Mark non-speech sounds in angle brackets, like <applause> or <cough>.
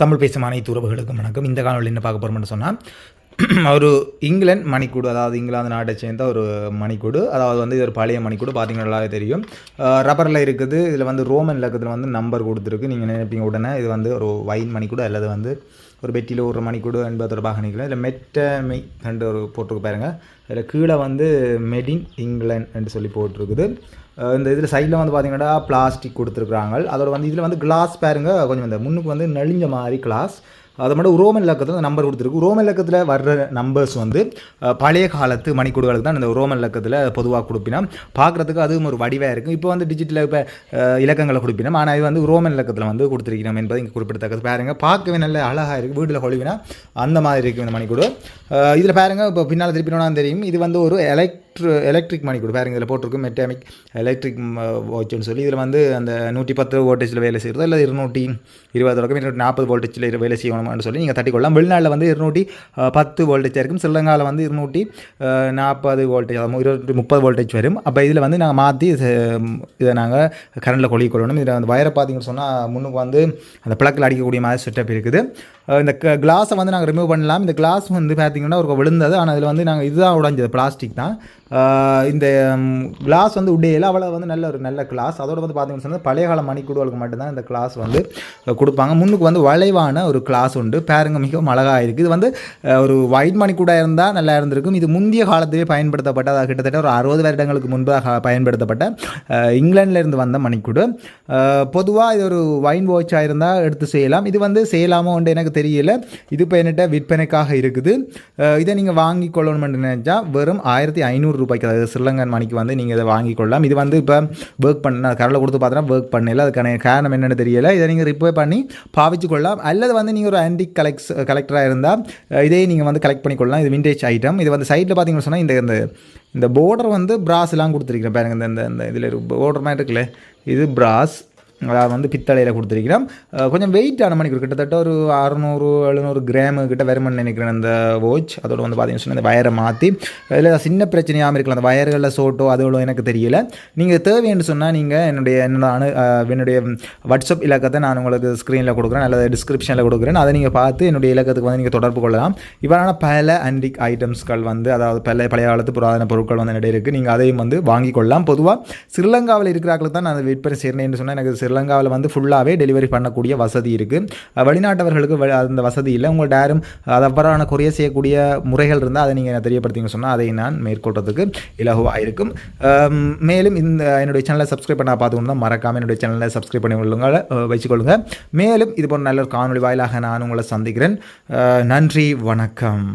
தமிழ் பேசும் அனைத்து உறவுகளுக்கும் வணக்கம். இந்த காணொலி என்ன பார்க்க போகிறோம்னு சொன்னால் <clears throat> ஒரு இங்கிலாந்து மணிக்கூடு அதாவது இங்கிலாந்து நாட்டை சேர்ந்த ஒரு மணிக்கூடு. அதாவது வந்து இது ஒரு பழைய மணிக்கூடு பார்த்தீங்கன்னா நல்லாவே தெரியும். ரப்பரில் இருக்குது. இதில் வந்து ரோமன் இலக்கத்தில் வந்து நம்பர் கொடுத்துருக்கு. நீங்கள் நினைப்பீங்க உடனே இது வந்து ஒரு வைன் மணிக்கூடு? அல்லது வந்து ஒரு பெட்டியில் ஒரு மணிக்கூடு என்பது தொடர்பாக நிற்கலாம் இதில் மெட்டமை கண்டு ஒரு போட்டிருக்கு பாருங்க. இதில் கீழே வந்து மெடின் இங்கிலாந்து என்று சொல்லி போட்டிருக்குது. இந்த இதில் சைடில் வந்து பார்த்தீங்கன்னா பிளாஸ்டிக் கொடுத்துருக்குறாங்க. அதோட வந்து இதில் வந்து கிளாஸ் பாருங்க. கொஞ்சம் இந்த முன்னுக்கு வந்து நெளிஞ்ச மாதிரி கிளாஸ் அதை மட்டும் ரோமன் இலக்கத்தில் நம்பர் கொடுத்துருக்கு. ரோமன் இலக்கத்தில் வர்ற நம்பர்ஸ் வந்து பழைய காலத்து மணிக்கூடுகளுக்கு தான் இந்த ரோமன் இலக்கத்தில் பொதுவாக கொடுப்பினா பார்க்குறதுக்கு அதுவும் ஒரு வடிவாக இருக்கும் இப்போ வந்து டிஜிட்டல் இப்போ இலக்கங்களை கொடுப்பினோம். ஆனால் இது வந்து ரோமன் இலக்கத்தில் வந்து கொடுத்துருக்கணும் என்பது இங்கே குறிப்பிடத்தக்கது. பாருங்க பார்க்கவே நல்ல அழகாக இருக்குது வீட்டில் கொழுவினா அந்த மாதிரி இருக்கும் இந்த மணிக்கூடு. இதில் பாருங்க இப்போ பின்னால் திருப்பினோன்னா தெரியும். இது வந்து ஒரு எலக்ட் எலக்ட்ரிக் கொடு பாருங்க இதில் போட்டிருக்கு மெட்டாமிக் எலக்ட்ரிக் வாட்ச்னு சொல்லி. இதில் வந்து அந்த நூற்றி பத்து வோல்டேஜில் வேலை செய்கிறது இல்லை இருநூற்றி இருபது தொடக்கம் இருநூற்றி நாற்பது வோல்டேஜில் வேலை அப்படின்னு சொல்லி நீங்கள் தட்டிக்கொள்ளலாம். வெளிநாட்டில் வந்து இருநூற்றி பத்து வோல்டேஜ் இருக்கும் ஸ்ரீலங்காவில் வந்து இருநூற்றி நாற்பது வோல்டேஜ் இருநூற்றி முப்பது வோல்டேஜ் வரும். அப்போ இதில் வந்து நாங்கள் மாற்றி இதை நாங்கள் கரண்டில் கொழுவி கொள்ளணும். இதில் வந்து வயரை பார்த்தீங்கன்னு சொன்னால் முன்னுக்கு வந்து அந்த பிளக்கில் அடிக்கக்கூடிய மாதிரி செட்டப் இருக்குது. இந்த கிளாஸை வந்து நாங்கள் ரிமூவ் பண்ணலாம். இந்த கிளாஸ் வந்து பார்த்தீங்கன்னா ஒரு விழுந்தது. ஆனால் இதில் வந்து நாங்கள் இதுதான் உடைஞ்சது பிளாஸ்டிக் தான். இந்த கிளாஸ் வந்து உடையில அவ்வளோ வந்து நல்ல ஒரு நல்ல கிளாஸ் அதோடு வந்து பார்த்தீங்கன்னு சொன்னால் பழைய கால மணிக்கூடுகளுக்கு மட்டும்தான் இந்த கிளாஸ் வந்து கொடுப்பாங்க. முன்னுக்கு வந்து வளைவான ஒரு கிளாஸ் உண்டு. பாருங்க மிகவும் அழகாக இருக்குது இது வந்து ஒரு ஒயிட் மணிக்கூடாக இருந்தால் நல்லா இருந்திருக்கும். இது முந்தைய காலத்திலே பயன்படுத்தப்பட்ட அதாவது கிட்டத்தட்ட ஒரு அறுபது வருடங்களுக்கு முன்பாக பயன்படுத்தப்பட்ட இங்கிலாண்டிலிருந்து வந்த மணிக்கூடு. பொதுவாக இது ஒரு வைன் வாட்சாக இருந்தால் எடுத்து செய்யலாம். இது வந்து செய்யலாமோன்ட்டு எனக்கு தெரியல. இது இப்போ என்கிட்ட விற்பனைக்காக இருக்குது. இதை நீங்கள் வாங்கி கொள்ளணும்னு நினச்சா வெறும் ஆயிரத்தி ஐநூறு ரூபாய்க்கு அதாவது ஸ்ரீலங்கன் மணிக்கு வந்து நீங்கள் இதை வாங்கி கொள்ளலாம் இது வந்து இப்போ ஒர்க் பண்ண கரலை கொடுத்து பார்த்தோன்னா ஒர்க் பண்ணல. அதுக்கான காரணம் என்னென்னு தெரியல. இதை நீங்கள் ரிப்பேர் பண்ணி பாவிச்சு கொள்ளலாம் அல்லது வந்து நீங்கள் ஒரு ஆன்டிக் கலெக்ஸ் கலெக்டராக இருந்தால் இதே நீங்கள் வந்து கலெக்ட் பண்ணி கொள்ளலாம் இது விண்டேஜ் ஐட்டம் இது வந்து சைட்டில் பார்த்தீங்கன்னு சொன்னால் இந்த இந்த இந்த போர்டர் வந்து பிராஸ்லாம் கொடுத்துருக்கிறேன் பாருங்க. இந்த இந்த இந்த இதில் border மாதிரி இருக்குல்ல. இது பிராஸ் அதாவது வந்து பித்தளையில் கொடுத்துருக்கிறோம். கொஞ்சம் வெயிட்டான மணிக்கூர் கிட்டத்தட்ட ஒரு அறநூறு எழுநூறு கிராமு கிட்ட வருமானு நினைக்கிறேன் அந்த வாட்ச் அதோட வந்து பார்த்தீங்கன்னு சொன்னால் இந்த வயரை மாற்றி அதில் சின்ன பிரச்சனையாகவும் இருக்கலாம். அந்த வயர்களில் சோட்டோ அதோட எனக்கு தெரியல. நீங்கள் தேவைன்னு சொன்னால் நீங்கள் என்னுடைய என்னோட அனு என்னுடைய வாட்ஸ்அப் இலக்கத்தை நான் உங்களுக்கு ஸ்க்ரீனில் கொடுக்குறேன். அல்லது டிஸ்கிரிப்ஷனில் கொடுக்குறேன். அதை நீங்கள் பார்த்து என்னுடைய இலக்கத்துக்கு வந்து நீங்கள் தொடர்பு கொள்ளலாம். இவ்வாறான பல அண்டிக் ஐட்டம்ஸ்கள் வந்து அதாவது பல பழைய காலத்து புராதன பொருட்கள் வந்து என்னிடையே இருக்குது நீங்கள் அதையும் வந்து வாங்கிக் கொள்ளலாம். பொதுவாக ஸ்ரீலங்காவில் இருக்கிறாங்களுக்கு தான் நான் அதை விற்பனை செய்கிறேன்னு சொன்னால் எனக்கு ஸ்ரீலங்காவில் வந்து ஃபுல்லாகவே டெலிவரி பண்ணக்கூடிய வசதி இருக்குது வெளிநாட்டவர்களுக்கு அந்த வசதி இல்லை. உங்கள்ட்ட யாரும் அது அவ்வாறான குறைய செய்யக்கூடிய முறைகள் இருந்தால் அதை நீங்கள் தெரியப்படுத்திங்க சொன்னால் அதை நான் மேற்கொள்றதுக்கு இலகுவாக இருக்கும். மேலும் இந்த என்னுடைய சேனலை சப்ஸ்கிரைப் பண்ண பார்த்துக்கணும் தான் மறக்காமல் என்னுடைய சேனலை சப்ஸ்கிரைப் பண்ணி கொள்ளுங்கள் வச்சுக்கொள்ளுங்க. மேலும் இது போன்ற நல்ல காணொலி காணொளி வாயிலாக நான் உங்களை சந்திக்கிறேன். நன்றி வணக்கம்.